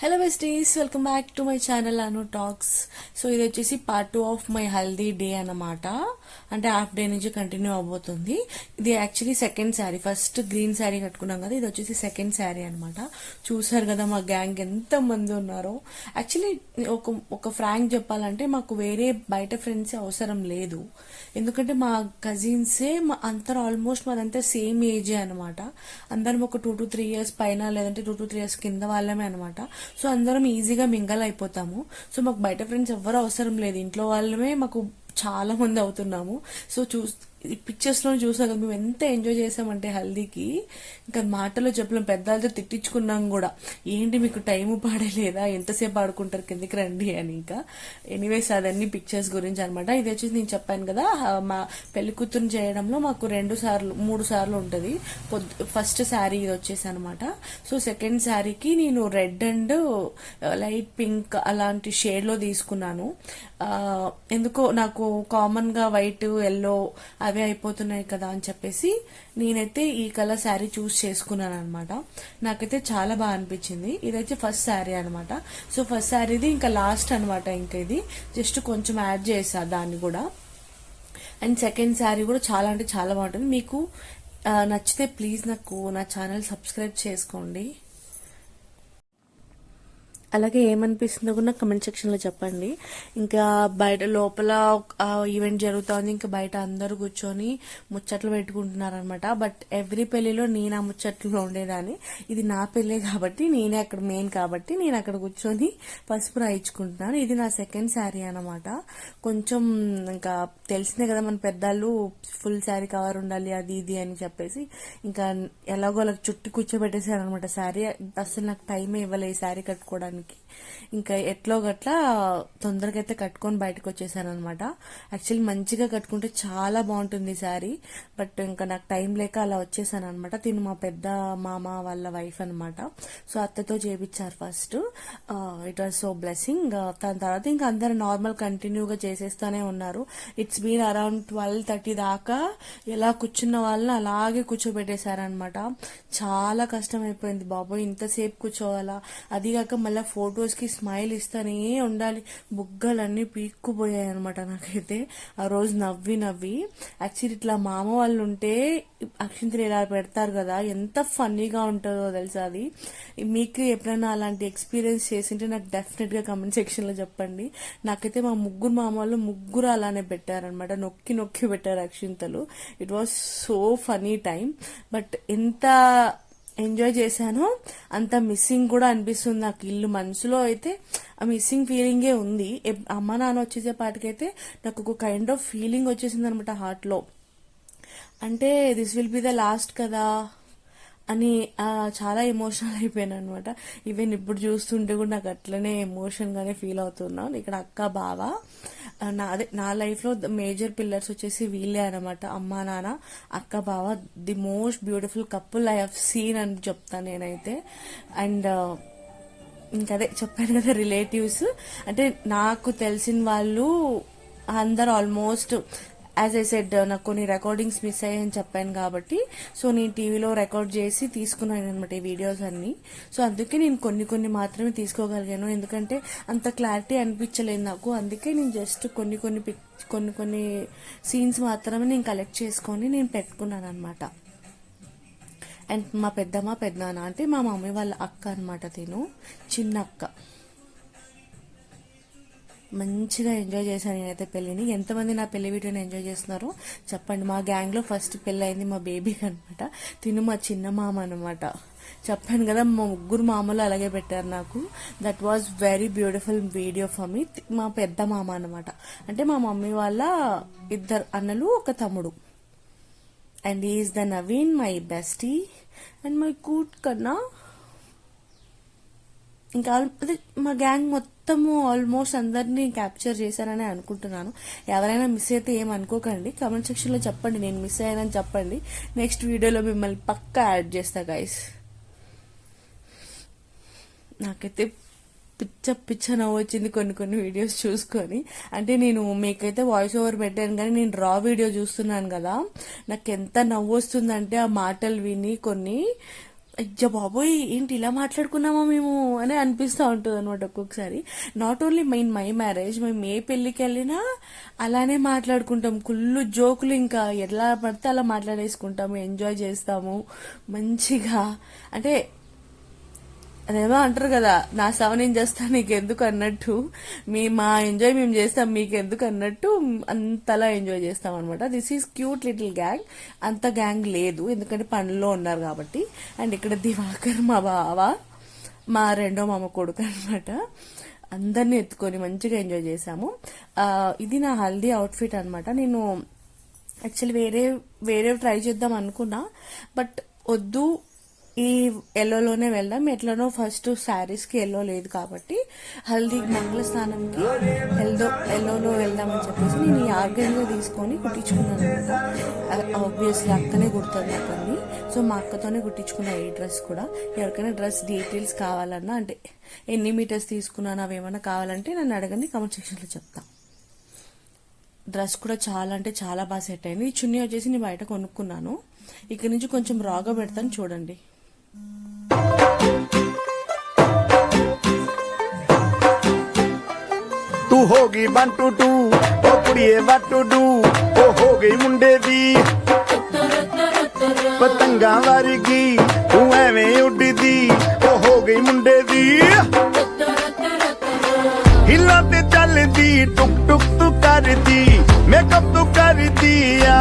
Hello besties welcome back to my channel Anu talks so ఇది వచ్చేసి part two of my healthy day అన్నమాట. అంటే half day నుంచి continue అవబోతుంది ఇది actually second sari first green sari కట్టుకున్నాం కదా ఇది వచ్చేసి సెకండ్ శారీ అనమాట చూసారు కదా మా గ్యాంగ్ ఎంత మంది ఉన్నారో. యాక్చువల్లీ ఒక ఒక ఫ్రాంక్ చెప్పాలంటే మాకు వేరే బయట ఫ్రెండ్స్ అవసరం లేదు. ఎందుకంటే మా కజిన్సే మా అందరు ఆల్మోస్ట్ మాదంతా సేమ్ ఏజే అనమాట అందరం ఒక టూ టు త్రీ ఇయర్స్ పైన లేదంటే టూ టు త్రీ ఇయర్స్ కింద వాళ్ళమే అనమాట సో అందరం ఈజీగా మింగల్ అయిపోతాము. సో మాకు బయట ఫ్రెండ్స్ ఎవ్వరు అవసరం లేదు. ఇంట్లో వాళ్ళమే మాకు చాలా మంది అవుతున్నాము. సో చూ ఈ పిక్చర్స్లో చూసాక మేము ఎంత ఎంజాయ్ చేసామంటే హల్దీకి. ఇంకా మాటలో చెప్పలేం పెద్దలతో తిట్టించుకున్నాం కూడా. ఏంటి మీకు టైం పాడలేదా? ఎంతసేపు ఆడుకుంటారు? కిందికి రండి అని ఇంకా. ఎనీవేస్ అదన్నీ పిక్చర్స్ గురించి అనమాట ఇది వచ్చేసి నేను చెప్పాను కదా మా పెళ్ళి కూతురుని చేయడంలో మాకు రెండు సార్లు మూడు సార్లు ఉంటుంది. ఫస్ట్ శారీ ఇది వచ్చేసి అనమాట సో సెకండ్ శారీకి నేను రెడ్ అండ్ లైట్ పింక్ అలాంటి షేడ్లో తీసుకున్నాను. ఎందుకో నాకు కామన్గా వైట్ ఎల్లో అవి అయిపోతున్నాయి కదా అని చెప్పేసి నేనైతే ఈ కలర్ శారీ చూస్ చేసుకున్నాను అనమాట నాకైతే చాలా బాగా అనిపించింది. ఇదైతే ఫస్ట్ శారీ అనమాట సో ఫస్ట్ శారీది ఇంకా లాస్ట్ అనమాట ఇంకా ఇది. జస్ట్ కొంచెం యాడ్ చేసా దాన్ని కూడా. అండ్ సెకండ్ శారీ కూడా చాలా అంటే చాలా బాగుంటుంది. మీకు నచ్చితే ప్లీజ్ నాకు నా ఛానల్ సబ్స్క్రైబ్ చేసుకోండి. అలాగే ఏమనిపిస్తుందో కూడా నాకు కమెంట్ సెక్షన్లో చెప్పండి. ఇంకా బయట లోపల ఈవెంట్ జరుగుతోంది. ఇంకా బయట అందరూ కూర్చొని ముచ్చట్లు పెట్టుకుంటున్నారు అనమాట బట్ ఎవ్రీ పెళ్ళిలో నేను ఆ ముచ్చట్లో ఉండేదాన్ని. ఇది నా పెళ్ళే కాబట్టి నేనే అక్కడ మెయిన్ కాబట్టి నేను అక్కడ కూర్చొని పసుపు రాయించుకుంటున్నాను. ఇది నా సెకండ్ శారీ అనమాట కొంచెం ఇంకా తెలిసిందే కదా మన పెద్దలు ఫుల్ శారీ కవర్ ఉండాలి అది ఇది అని చెప్పేసి. ఇంకా ఎలాగో అలా చుట్టి కూర్చోబెట్టేశారు అనమాట శారీ అసలు నాకు టైం ఇవ్వలే ఈ శారీ కట్టుకోవడానికి. like ఇంకా ఎట్లో గట్లా తొందరగా అయితే కట్టుకొని బయటకు వచ్చేసాను అనమాట యాక్చువల్లీ మంచిగా కట్టుకుంటే చాలా బాగుంటుంది శారీ. బట్ ఇంకా నాకు టైం లేక అలా వచ్చేసాను అనమాట తిను మా పెద్ద మామ వాళ్ళ వైఫ్ అనమాట. సో అత్తతో చేపించారు first. It was so blessing దాని తర్వాత ఇంకా అందరు నార్మల్ కంటిన్యూగా చేసేస్తానే ఉన్నారు. It's been around twelve thirty దాకా ఎలా కూర్చున్న వాళ్ళని అలాగే కూర్చోబెట్టేశారనమాట. చాలా కష్టం అయిపోయింది బాబోయ్ ఇంతసేపు కూర్చోవాలా? అది కాక మళ్ళీ ఫోటో కి స్మైల్ ఇస్తానే ఉండాలి. బుగ్గలన్నీ పీక్కుపోయాయి అనమాట నాకైతే. ఆ రోజు నవ్వి నవ్వి. యాక్చువల్లీ ఇట్లా మామ వాళ్ళు ఉంటే అక్షింతలు ఇలా పెడతారు కదా ఎంత ఫన్నీగా ఉంటుందో తెలుసా అది. మీకు ఎప్పుడైనా అలాంటి ఎక్స్పీరియన్స్ చేసింటే నాకు డెఫినెట్గా కమెంట్ సెక్షన్లో చెప్పండి. నాకైతే మా ముగ్గురు మామ వాళ్ళు ముగ్గురు అలానే పెట్టారనమాట నొక్కి నొక్కి పెట్టారు అక్షింతలు. It was so funny time but ఎంత ఎంజాయ్ చేశానో. అంత మిస్సింగ్ కూడా అనిపిస్తుంది నాకు ఇల్లు. మనసులో అయితే ఆ మిస్సింగ్ ఫీలింగే ఉంది. అమ్మ నాన్న వచ్చేసే పాటికైతే నాకు ఒక కైండ్ ఆఫ్ ఫీలింగ్ వచ్చేసింది అనమాట హార్ట్లో అంటే this will be the last కదా. అని చాలా ఎమోషనల్ అయిపోయాను అనమాట ఈవెన్ ఇప్పుడు చూస్తుంటే కూడా నాకు అట్లనే ఎమోషన్ గానే ఫీల్ అవుతున్నాను ఇక్కడ అక్క బావ నా అదే నా లైఫ్లో మేజర్ పిల్లర్స్ వచ్చేసి వీళ్ళే అనమాట అమ్మ నాన్న అక్క బావ the most beautiful couple I have seen అని చెప్తాను నేనైతే. అండ్ ఇంకదే చెప్పాను కదా రిలేటివ్స్ అంటే నాకు తెలిసిన వాళ్ళు అందరు ఆల్మోస్ట్ యాజ్ ఐ సెడ్ నాకు కొన్ని రికార్డింగ్స్ మిస్ అయ్యాయని చెప్పాను కాబట్టి సో నేను టీవీలో రికార్డ్ చేసి తీసుకున్నాను అనమాట ఈ వీడియోస్ అన్ని. సో అందుకే నేను కొన్ని కొన్ని మాత్రమే తీసుకోగలిగాను. ఎందుకంటే అంత క్లారిటీ అనిపించలేదు నాకు. అందుకే నేను జస్ట్ కొన్ని కొన్ని పిక్ కొన్ని కొన్ని సీన్స్ మాత్రమే నేను కలెక్ట్ చేసుకొని నేను పెట్టుకున్నాను అనమాట అండ్ మా పెద్దమ్మ పెద్దనాన్న అంటే మా మమ్మీ వాళ్ళ అక్క అనమాట తిను. చిన్న అక్క మంచిగా ఎంజాయ్ చేశాను నేనైతే పెళ్ళిని. ఎంతమంది నా పెళ్ళి వీడియోని ఎంజాయ్ చేస్తున్నారో చెప్పండి. మా గ్యాంగ్లో ఫస్ట్ పెళ్ళి అయింది మా బేబీకి అనమాట తిను మా చిన్న మామ అనమాట చెప్పాను కదా మా ముగ్గురు మామలు అలాగే పెట్టారు నాకు. That was very beautiful video for me మా పెద్ద మామ అనమాట అంటే మా మమ్మీ వాళ్ళ ఇద్దరు అన్నలు ఒక తమ్ముడు. And is the Naveen my bestie and my cute కన్నా ఇంకా అదే మా గ్యాంగ్ మొత్తము ఆల్మోస్ట్ అందరినీ క్యాప్చర్ చేశారని అనుకుంటున్నాను. ఎవరైనా మిస్ అయితే ఏం అనుకోకండి. కమెంట్ సెక్షన్లో చెప్పండి. నేను మిస్ అయ్యానని చెప్పండి. నెక్స్ట్ వీడియోలో మిమ్మల్ని పక్కా యాడ్ చేస్తా గైస్ నాకైతే పిచ్చ పిచ్చ నవ్వు వచ్చింది కొన్ని కొన్ని వీడియోస్ చూసుకొని. అంటే నేను మీకైతే వాయిస్ ఓవర్ పెట్టాను కానీ నేను రా వీడియో చూస్తున్నాను కదా. నాకు ఎంత నవ్వు వస్తుందంటే ఆ మాటలు విని కొన్ని అయ్య బాబోయ్ ఏంటి ఇలా మాట్లాడుకున్నామా మేము అని అనిపిస్తూ ఉంటుంది అనమాట ఒక్కొక్కసారి. Not only mine my marriage మేము ఏ పెళ్ళికి వెళ్ళినా అలానే మాట్లాడుకుంటాం. కుళ్ళు జోకులు ఇంకా ఎలా పడితే అలా మాట్లాడేసుకుంటాము ఎంజాయ్ చేస్తాము. మంచిగా. అంటే అదేమో అంటారు కదా నా సవ నేను చేస్తా నీకు ఎందుకు అన్నట్టు. మీ మా ఎంజాయ్ మేము చేస్తాం మీకు ఎందుకు అన్నట్టు అంతలా ఎంజాయ్ చేస్తాం అనమాట this is cute little gang అంత గ్యాంగ్ లేదు ఎందుకంటే పనిలో ఉన్నారు కాబట్టి. అండ్ ఇక్కడ దివాకర్ మా బావ మా రెండో మామ కొడుకు అనమాట అందరినీ ఎత్తుకొని మంచిగా ఎంజాయ్ చేశాము. ఇది నా హల్దీ అవుట్ఫిట్ అనమాట నేను యాక్చువల్లీ వేరే వేరే ట్రై చేద్దాం అనుకున్నా బట్ వద్దు ఈ ఎల్లోలోనే వెళ్దాం. ఎట్లనో ఫస్ట్ శారీస్కి ఎల్లో లేదు కాబట్టి హల్దీ మంగళ స్నానంకి ఎల్లో ఎల్లోలో వెళ్దామని చెప్పేసి నేను ఈ ఆర్గన్లో తీసుకొని కుట్టించుకున్నాను అనమాట. ఆబ్వియస్లీ అక్కనే కుడుతుంది అక్కడిని సో మా అక్కతోనే కుట్టించుకున్నా ఈ డ్రెస్ కూడా. ఎవరికైనా డ్రెస్ డీటెయిల్స్ కావాలన్నా అంటే ఎన్ని మీటర్స్ తీసుకున్నాను అవి ఏమైనా కావాలంటే నన్ను అడగండి కామెంట్ సెక్షన్లో చెప్తాను డ్రెస్ కూడా చాలా అంటే చాలా బాగా సెట్ అయింది. చున్నీ వచ్చేసి నేను బయట కొనుక్కున్నాను. ఇక్కడ నుంచి కొంచెం రాగా పెడతాను చూడండి. ਤੂੰ ਹੋ ਗਈ ਬੰਟੂ ਟੂ ਉਹ ਕੁੜੀਏ ਵਾਟੂ ਡੂ, ਉਹ ਹੋ ਗਈ ਮੁੰਡੇ ਦੀ। ਪਤੰਗਾਂ ਵਰਗੀ, ਤੂੰ ਐਵੇਂ ਉੱਡਦੀ, ਉਹ ਹੋ ਗਈ ਮੁੰਡੇ ਦੀ। ਹਿੱਲਾ ਤੇ ਚੱਲਦੀ, ਟੁਕ ਟੁਕ ਤੂੰ ਕਰਦੀ ਮੇਕਅਪ ਤੂੰ ਕਰਦੀ ਆ।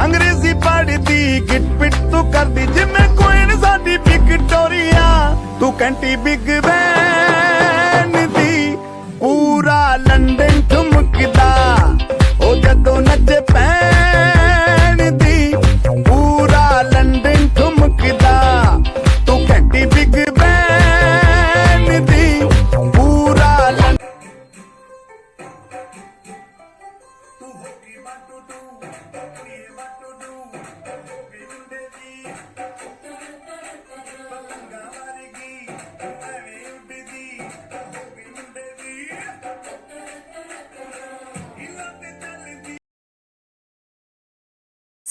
ਅੰਗਰੇਜ਼ੀ ਪੜ੍ਹਦੀ ਗਿਟ ਪਿਟ ਤੂੰ ਕਰਦੀ, ਜਿਵੇਂ ਕੋਇਨ ਸਾਡੀ ਵਿਕਟੋਰੀਆ। ਤੂੰ ਕੰਟੀ ਬਿਗ ਬੈਨ ਦੀ, ਪੂਰਾ ਲੰਡਨ ਠੁਮਕਦਾ। ਉਹ ਜਦੋਂ ਨੱਚੇ ਪੈ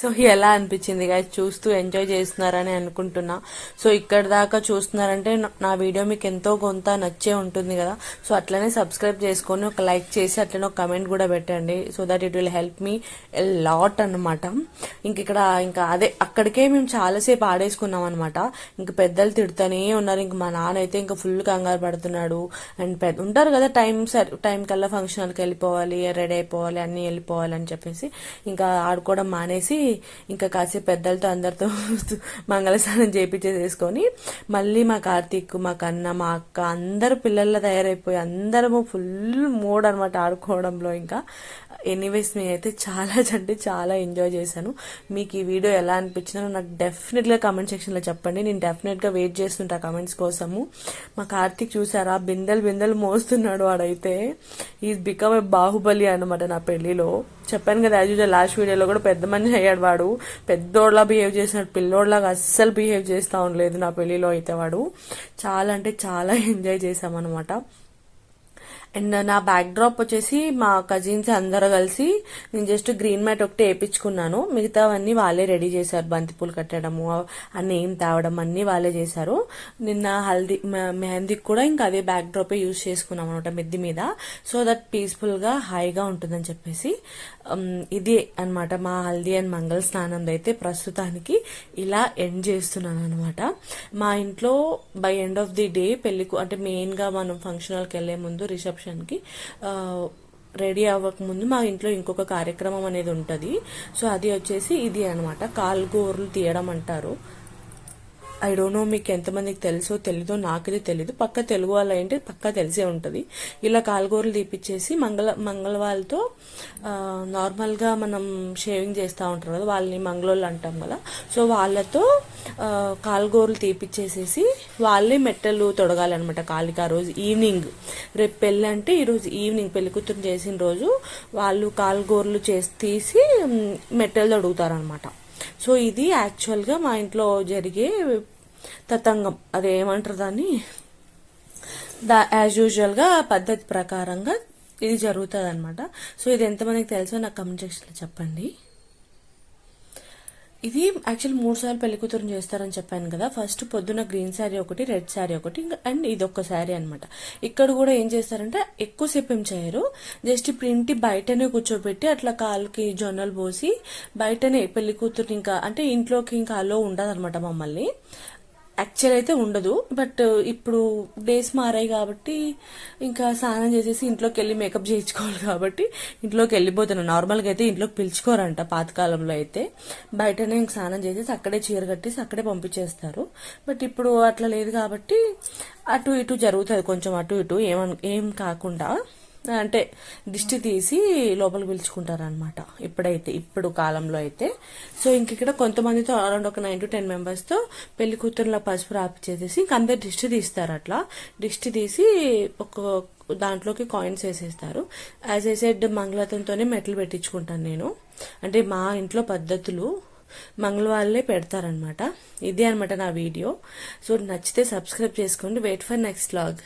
సో ఎలా అనిపించింది guys? చూస్తూ ఎంజాయ్ చేస్తున్నారని అనుకుంటున్నా. సో ఇక్కడ దాకా చూస్తున్నారంటే నా- వీడియో మీకు ఎంతో కొంత నచ్చే ఉంటుంది కదా. సో అట్లనే సబ్స్క్రైబ్ చేసుకొని ఒక లైక్ చేసి అట్లనే ఒక కమెంట్ కూడా పెట్టండి. So that it will help me lot అన్నమాట. ఇంక ఇక్కడ ఇంకా అదే అక్కడికే మేము చాలాసేపు ఆడేసుకున్నాం అనమాట ఇంక పెద్దలు తిడుతూనే ఉన్నారు. ఇంక మా నాన్న అయితే ఇంకా ఫుల్ కంగారు పడుతున్నాడు. అండ్ పెద్ద ఉంటారు కదా టైం సర్ టైం కల్లా ఫంక్షన్కి వెళ్ళిపోవాలి రెడీ అయిపోవాలి అన్నీ వెళ్ళిపోవాలి అని చెప్పేసి. ఇంకా ఆడుకోవడం మానేసి ఇంకా కాసేపు పెద్దలతో అందరితో మంగళస్నానం చేపించేసేసుకొని మళ్ళీ మా కార్తీక్ మా కన్న మా అక్క అందరు పిల్లల తయారైపోయి అందరము ఫుల్ మూడ్ అనమాట ఆడుకోవడంలో ఇంకా. ఎనీవేస్ నేనైతే చాలా అంటే చాలా ఎంజాయ్ చేశాను. మీకు ఈ వీడియో ఎలా అనిపించినా నాకు డెఫినెట్గా కామెంట్ సెక్షన్లో చెప్పండి. నేను డెఫినెట్గా వెయిట్ చేస్తుంటా కామెంట్స్ కోసము. మా కార్తీక్ చూసారా? బిందెలు బిందెలు మోస్తున్నాడు వాడైతే. ఈజ్ బికమ్ ఏ బాహుబలి అనమాట నా పెళ్ళిలో చెప్పాను కదా యాజ్ యూజువల్ లాస్ట్ వీడియోలో కూడా పెద్ద మనిషి అయ్యాడు వాడు. పెద్దోళ్ళ బిహేవ్ చేసినాడు పిల్లోడ్లాగా అస్సలు బిహేవ్ చేస్తూ ఉండలేదు నా పెళ్ళిలో అయితే వాడు. చాలా అంటే చాలా ఎంజాయ్ చేశామన్నమాట. అండ్ నా బ్యాక్ డ్రాప్ వచ్చేసి మా కజిన్స్ అందరు కలిసి నేను జస్ట్ గ్రీన్ మ్యాట్ ఒకటి వేయించుకున్నాను. మిగతావన్నీ వాళ్ళే రెడీ చేశారు. బంతిపూలు కట్టడము ఆ నేమ్ తేవడం అన్నీ వాళ్ళే చేశారు. నిన్న హల్దీ మెహందీకి కూడా ఇంకా అదే బ్యాక్ డ్రాపే యూజ్ చేసుకున్నాం అనమాట మిద్ది మీద. సో దట్ పీస్ఫుల్గా హాయిగా ఉంటుందని చెప్పేసి ఇది అన్నమాట మా హల్దీ అండ్ మంగళ స్నానం అయితే ప్రస్తుతానికి ఇలా ఎండ్ చేస్తున్నాను అనమాట. మా ఇంట్లో by end of the day పెళ్ళి అంటే మెయిన్గా మనం ఫంక్షన్ హాల్కి వెళ్ళే ముందు రిసెప్షన్కి రెడీ అవ్వకముందు మా ఇంట్లో ఇంకొక కార్యక్రమం అనేది ఉంటుంది. సో అది వచ్చేసి ఇది అనమాట కాల్గోర్లు తీయడం అంటారు. ఐ డోంట్ నో మీకు ఎంతమందికి తెలుసో తెలీదో నాకైతే తెలీదు. పక్క తెలుగు వాళ్ళు ఏంటి పక్క తెలిసే ఉంటుంది. ఇలా కాలుగోరలు తీపిచ్చేసి మంగళ మంగళవాళ్ళతో నార్మల్గా మనం షేవింగ్ చేస్తూ ఉంటారు కదా వాళ్ళని మంగళోళ్ళు అంటాం కదా. సో వాళ్ళతో ఆ, కాలుగోరలు తీపిచ్చేసేసి వాళ్ళే మెట్టలు తొడగాలన్నమాట కాలికి ఆ రోజు ఈవినింగ్. రేపు పెళ్ళి అంటే ఈరోజు ఈవినింగ్ పెళ్ళి కూతురు చేసిన రోజు వాళ్ళు కాలుగోరలు చేసి తీసి మెట్టలు తొడుగుతారనమాట సో ఇది యాక్చువల్గా మా ఇంట్లో జరిగే తతంగం. అది ఏమంటారు దాన్ని? దా యాజ్ యూజువల్గా పద్ధతి ప్రకారంగా ఇది జరుగుతుంది అనమాట సో ఇది ఎంతమందికి తెలుసో నాకు కమెంట్ సెక్షన్లో చెప్పండి. ఇది యాక్చువల్ మూడు సార్లు పెళ్ళి కూతురుని చేస్తారని చెప్పాను కదా. ఫస్ట్ పొద్దున గ్రీన్ శారీ ఒకటి రెడ్ శారీ ఒకటి ఇంకా అండ్ ఇది ఒక్క శారీ అనమాట ఇక్కడ కూడా ఏం చేస్తారంటే ఎక్కువసేపు ఏం చేయరు. జస్ట్ ఇప్పుడు ఇంటి బయటనే కూర్చోబెట్టి అట్లా కాలుకి జొన్నలు పోసి బయటనే పెళ్ళికూతురు ఇంకా అంటే ఇంట్లోకి ఇంకా అలో ఉండదు అనమాట మమ్మల్ని. యాక్చువల్ అయితే ఉండదు. బట్ uh, ఇప్పుడు డేస్ మారాయి కాబట్టి ఇంకా స్నానం చేసేసి ఇంట్లోకి వెళ్ళి మేకప్ చేయించుకోవాలి కాబట్టి ఇంట్లోకి వెళ్ళిపోతున్నాను నార్మల్గా అయితే ఇంట్లోకి పిలుచుకోరంట పాతకాలంలో అయితే. బయటనే ఇంక స్నానం చేసేసి అక్కడే చీర కట్టేసి అక్కడే పంపించేస్తారు. బట్ ఇప్పుడు అట్లా లేదు కాబట్టి అటు ఇటు జరుగుతుంది కొంచెం అటు ఇటు. ఏమన్ ఏం కాకుండా అంటే దిష్టి తీసి లోపలికి పిలుచుకుంటారనమాట ఇప్పుడైతే ఇప్పుడు కాలంలో అయితే. సో ఇంక ఇక్కడ కొంతమందితో అరౌండ్ ఒక నైన్ టు టెన్ మెంబర్స్తో పెళ్ళి కూతురులా పసుపు రాపిచ్చేసేసి ఇంక అందరు దిష్టి తీస్తారు అట్లా. దిష్టి తీసి ఒక దాంట్లోకి కాయిన్స్ వేసేస్తారు. యాజ్ ఏ సెడ్ మంగళతంతోనే మెట్లు పెట్టించుకుంటాను నేను. అంటే మా ఇంట్లో పద్ధతులు మంగళవాళ్ళే పెడతారనమాట ఇదే అనమాట నా వీడియో. సో నచ్చితే సబ్స్క్రైబ్ చేసుకోండి. Wait for next vlog